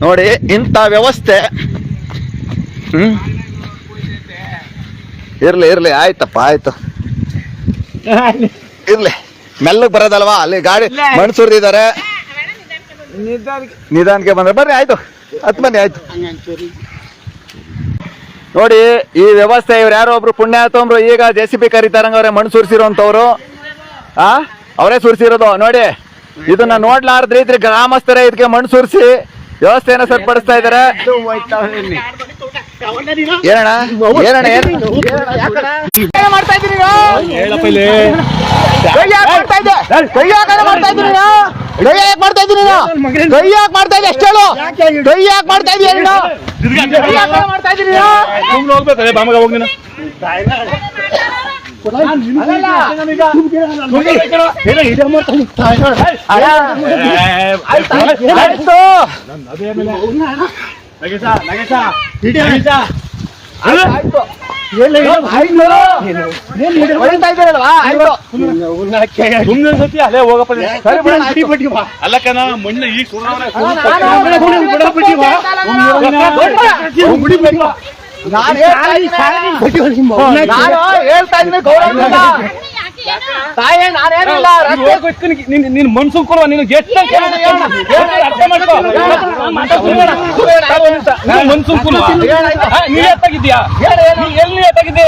ನೋಡಿ ಇಂಥ ವ್ಯವಸ್ಥೆ ಹ್ಮ್? ಇರ್ಲಿ ಇರ್ಲಿ ಆಯ್ತಪ್ಪ ಆಯ್ತು. ಇರ್ಲಿ ಮೆಲ್ಲಗ್ ಬರೋದಲ್ವಾ? ಅಲ್ಲಿ ಗಾಡಿ ಮಣ್ಣು ಸುರಿದಿದ್ದಾರೆ ನಿಧಾನಕ್ಕೆ ಬಂದ್ರೆ ಬರ್ರಿ ಆಯ್ತು. ಹತ್ತು ಬನ್ನಿ ಆಯ್ತು. ನೋಡಿ ಈ ವ್ಯವಸ್ಥೆ ಇವ್ರು ಯಾರೋ ಒಬ್ರು ಪುಣ್ಯ ಪುಣ್ಯಾತಂಬ್ರು ಈಗ ಜೆ ಸಿ ಬಿ ಕರೀತಾರಂಗವ್ರೆ ಮಣ್ಣು ಸುರಿಸಿರೋಂಥವ್ರು ಆ? ಅವರೇ ಸುರಿಸಿರೋದು ನೋಡಿ. ಇದನ್ನ ನೋಡ್ಲಾರ್ದ್ರಿ ಇದ್ರೆ ಗ್ರಾಮಸ್ಥರೇ ಇದಕ್ಕೆ ಮಣ್ಣು ಸುರಿಸಿ ವ್ಯವಸ್ಥೆಯನ್ನ ಸರಿಪಡಿಸ್ತಾ ಇದಾರೆ ಏನಣ್ಣ? ಏನಣ್ಣ? ಏನ್ ಏನ್ ಮಾಡ್ತಾ ಇದ್ದೀನಿ ಮಾಡ್ತಾ ಇದ್ದೀನಿ ಮಾಡ್ತಾ ಇದ್ದೀನಿ ಮಾಡ್ತಾ ಮಾಡ್ತಾ ಇದ್ದೀನಿ ಸುಮ್ನೆ ಅಲ್ಲೇ ಹೋಗಪ್ಪ. ಅಲ್ಲಕ್ಕನ ಮಣ್ಣು ಈಗ ಸುಡ್ದವ್ನೆ. ನಾನು ಹೇಳ್ತಾ ಇದ್ದೀನಿ. ನಾನು. ತಾಯಿ ನಾನೇನಿಲ್ಲ ಮನ್ಸು ಕೊಡುವ ನೀನು ಎಷ್ಟು ಅರ್ಥ ಮಾಡ್ಕೊ. ಮನ್ಸು ಕೊಡುವ. ನೀನ್ ಎಲ್ಲಿ ಎತ್ತಾಗಿದ್ದೆ?